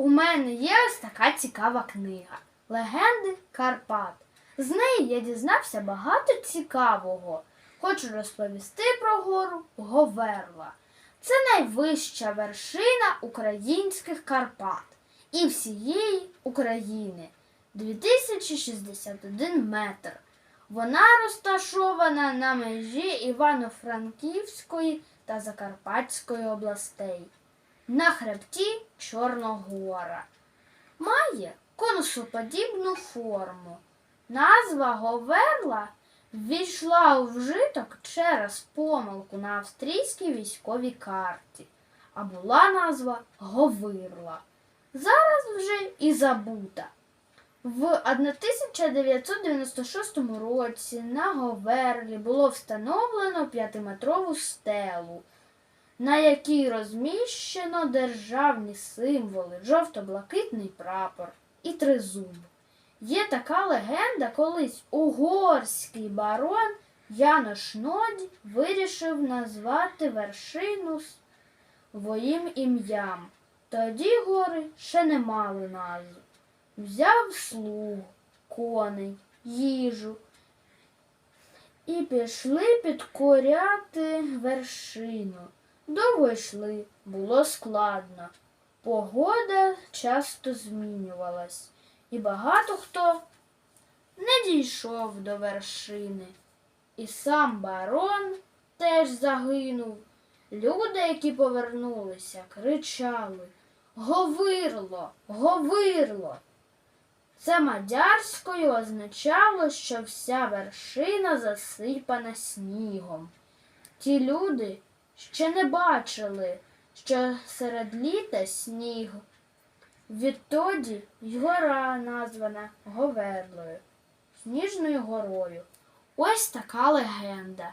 У мене є ось така цікава книга Легенди Карпат. З неї я дізнався багато цікавого. Хочу розповісти про гору Говерла. Це найвища вершина українських Карпат і всієї України 2061 метр. Вона розташована на межі Івано-Франківської та Закарпатської областей на хребті Чорногора. Має конусоподібну форму. Назва Говерла ввійшла у вжиток через помилку на австрійській військовій карті, а була назва Говирла. Зараз вже і забута. В 1996 році на Говерлі було встановлено п'ятиметрову стелу, на якій розміщено державні символи, жовто-блакитний прапор і тризуб. Є така легенда, колись угорський барон Янош Нодь вирішив назвати вершину своїм ім'ям. Тоді гори ще не мали назв. Взяв слуг, коней, їжу і пішли підкоряти вершину. Довго було складно. Погода часто змінювалась, і багато хто не дійшов до вершини. І сам барон теж загинув. Люди, які повернулися, кричали Говирло, говирло. Це мадярською означало, що вся вершина засипана снігом. Ті люди ще не бачили, що серед літа сніг. Відтоді й гора названа Говерлою, Сніжною горою. Ось така легенда.